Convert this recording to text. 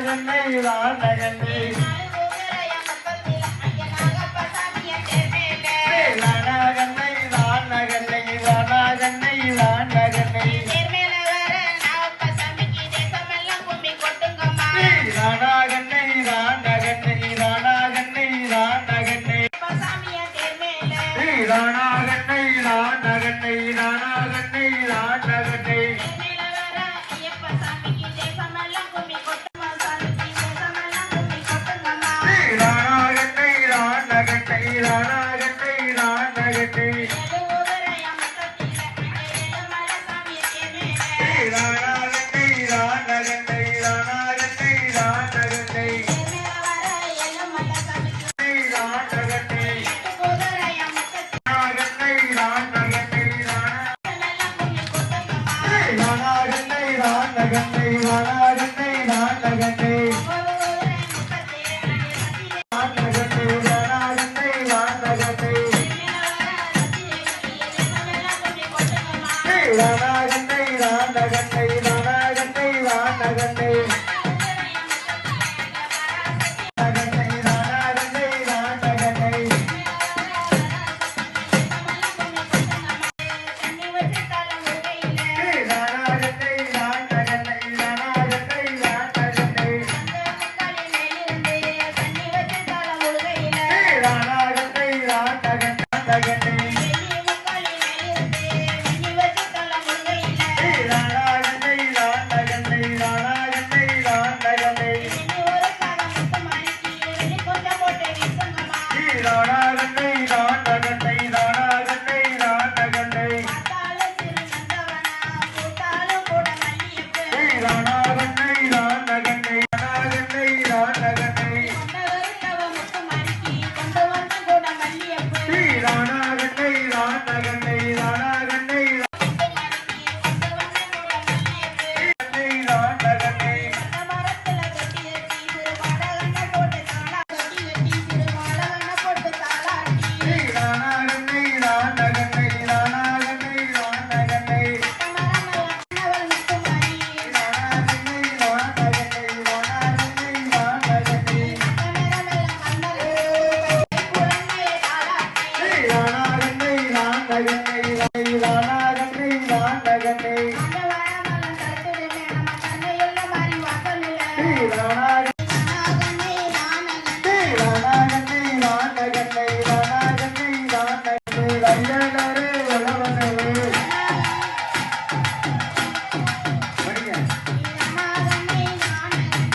நகன்னே இதான் நகன்னே நாகன்னை நான் நகன்னை நானாகன்னை நான் Love Gracias. ராணா Yeah.